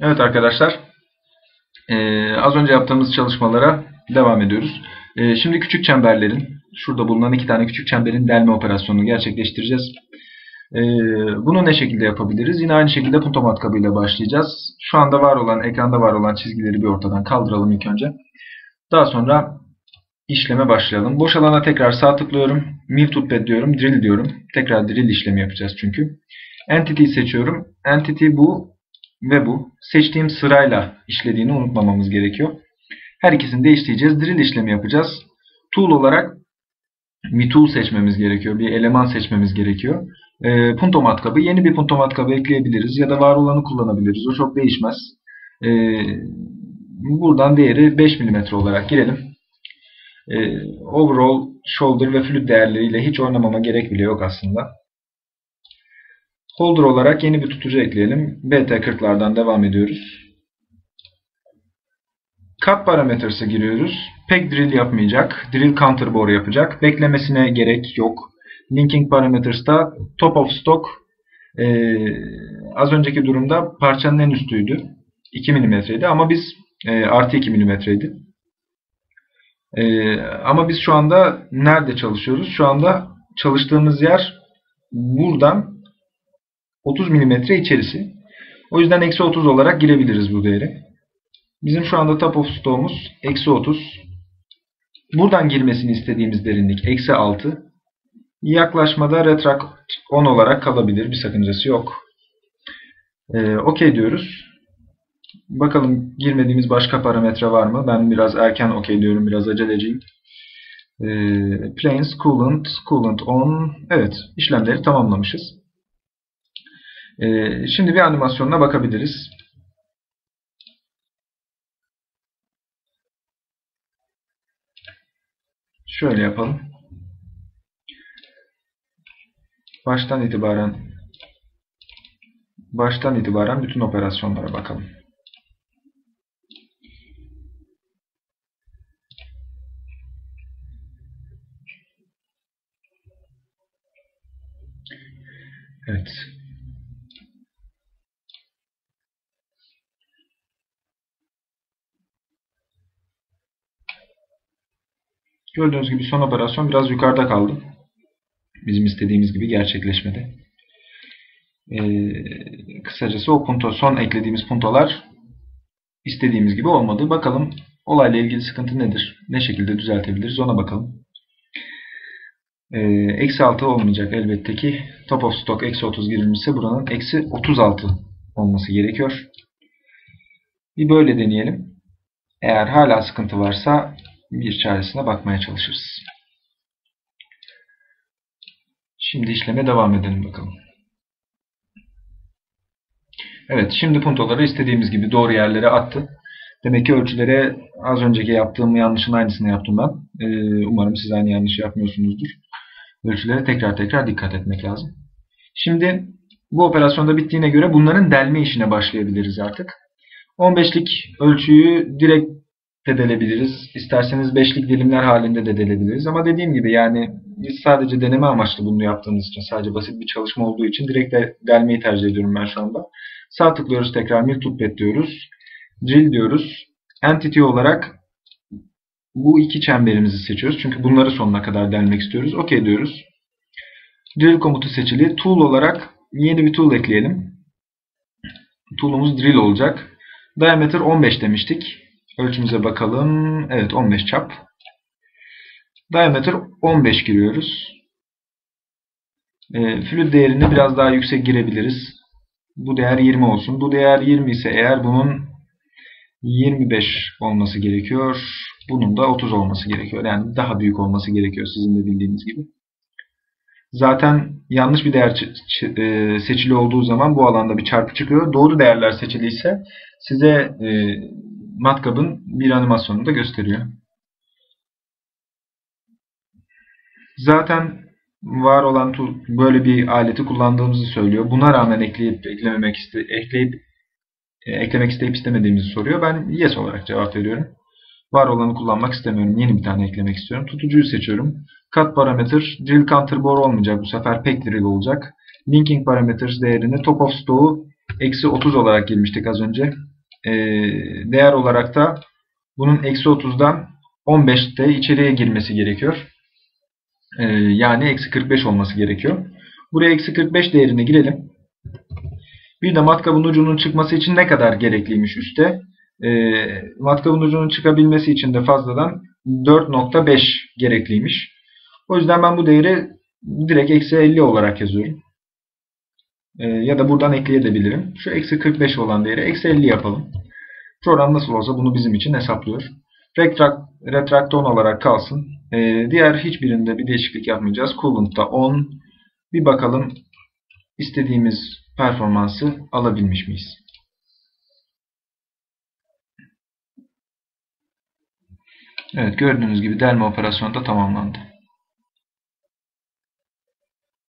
Evet arkadaşlar, ee, az önce yaptığımız çalışmalara devam ediyoruz. Ee, şimdi küçük çemberlerin, şurada bulunan iki tane küçük çemberin delme operasyonunu gerçekleştireceğiz. Ee, bunu ne şekilde yapabiliriz? Yine aynı şekilde punto matkabıyla başlayacağız. Şu anda var olan, ekranda var olan çizgileri bir ortadan kaldıralım ilk önce. Daha sonra işleme başlayalım. Boş alana tekrar sağ tıklıyorum. Move Toolpad diyorum, Drill diyorum. Tekrar drill işlemi yapacağız çünkü. Entity'yi seçiyorum. Entity bu ve bu. Seçtiğim sırayla işlediğini unutmamamız gerekiyor. Her ikisini de işleyeceğiz. Drill işlemi yapacağız. Tool olarak bir tool seçmemiz gerekiyor. Bir eleman seçmemiz gerekiyor. E, punto matkabı. Yeni bir punto matkabı ekleyebiliriz. Ya da var olanı kullanabiliriz. O çok değişmez. E, buradan değeri 5 mm olarak girelim. E, overall, shoulder ve flüt değerleriyle hiç oynamama gerek bile yok aslında. Holder olarak yeni bir tutucu ekleyelim. BT40'lardan devam ediyoruz. Cut parametres'e giriyoruz. Pek drill yapmayacak. Drill counter bore yapacak. Beklemesine gerek yok. Linking parametres'ta top of stock ee, az önceki durumda parçanın en üstüydü. 2 mm'ydi ama biz e, artı 2 mm'ydi. E, ama biz şu anda nerede çalışıyoruz? Şu anda çalıştığımız yer buradan 30 mm içerisi. O yüzden eksi 30 olarak girebiliriz bu değeri. Bizim şu anda top of stoğumuz eksi 30. Buradan girmesini istediğimiz derinlik eksi 6. Yaklaşmada retract 10 olarak kalabilir. Bir sakıncası yok. Ee, OK diyoruz. Bakalım girmediğimiz başka parametre var mı? Ben biraz erken OK diyorum. Biraz aceleciyim. Ee, planes, coolant, coolant on. Evet. işlemleri tamamlamışız. Ee, şimdi bir animasyonuna bakabiliriz. Şöyle yapalım. Baştan itibaren baştan itibaren bütün operasyonlara bakalım. Evet. Gördüğünüz gibi son operasyon biraz yukarıda kaldı. Bizim istediğimiz gibi gerçekleşmedi. Ee, kısacası o punto, son eklediğimiz puntolar istediğimiz gibi olmadı. Bakalım olayla ilgili sıkıntı nedir? Ne şekilde düzeltebiliriz ona bakalım. Ee, eksi 6 olmayacak elbette ki. Top of stock eksi 30 girilmişse buranın eksi 36 olması gerekiyor. Bir böyle deneyelim. Eğer hala sıkıntı varsa bir çaresine bakmaya çalışırız. Şimdi işleme devam edelim bakalım. Evet, şimdi puntoları istediğimiz gibi doğru yerlere attı. Demek ki ölçülere az önceki yaptığım yanlışın aynısını yaptım ben. Ee, umarım siz aynı yanlışı yapmıyorsunuzdur. Ölçülere tekrar tekrar dikkat etmek lazım. Şimdi bu operasyonda bittiğine göre bunların delme işine başlayabiliriz artık. 15'lik ölçüyü direkt de delebiliriz. İsterseniz beşlik dilimler halinde de delebiliriz. Ama dediğim gibi yani biz sadece deneme amaçlı bunu yaptığımız için, sadece basit bir çalışma olduğu için direkt de delmeyi tercih ediyorum ben şu anda. Sağ tıklıyoruz tekrar Mill Toolpad diyoruz. Drill diyoruz. Entity olarak bu iki çemberimizi seçiyoruz. Çünkü bunları sonuna kadar delmek istiyoruz. OK diyoruz. Drill komutu seçili. Tool olarak yeni bir tool ekleyelim. Tool'umuz drill olacak. Diameter 15 demiştik. Ölçümüze bakalım. Evet 15 çap. Diameter 15 giriyoruz. E, fluid değerini biraz daha yüksek girebiliriz. Bu değer 20 olsun. Bu değer 20 ise eğer bunun 25 olması gerekiyor. Bunun da 30 olması gerekiyor. Yani daha büyük olması gerekiyor sizin de bildiğiniz gibi. Zaten yanlış bir değer e, seçili olduğu zaman bu alanda bir çarpı çıkıyor. Doğru değerler seçiliyse size e, matkabın bir animasyonunu da gösteriyor. Zaten var olan böyle bir aleti kullandığımızı söylüyor. Buna rağmen ekleyip eklememek iste ekleyip e, eklemek isteyip istemediğimizi soruyor. Ben yes olarak cevap veriyorum. Var olanı kullanmak istemiyorum. Yeni bir tane eklemek istiyorum. Tutucuyu seçiyorum. Cut parameter drill counter bore olmayacak. Bu sefer pek drill olacak. Linking parameters değerini top of stoğu eksi 30 olarak girmiştik az önce. E, değer olarak da bunun eksi 30'dan 15'te içeriye girmesi gerekiyor. E, yani eksi 45 olması gerekiyor. Buraya eksi 45 değerini girelim. Bir de matkabın ucunun çıkması için ne kadar gerekliymiş üstte? E, matkabın ucunun çıkabilmesi için de fazladan 4.5 gerekliymiş. O yüzden ben bu değeri direkt eksi 50 olarak yazıyorum. E, ya da buradan ekleyebilirim. Şu eksi 45 olan değeri eksi 50 yapalım. Program nasıl olsa bunu bizim için hesaplıyor. Retrakt, retrakton olarak kalsın. E, diğer hiçbirinde bir değişiklik yapmayacağız. Coolant'ta 10. Bir bakalım istediğimiz performansı alabilmiş miyiz? Evet gördüğünüz gibi delme operasyonu da tamamlandı.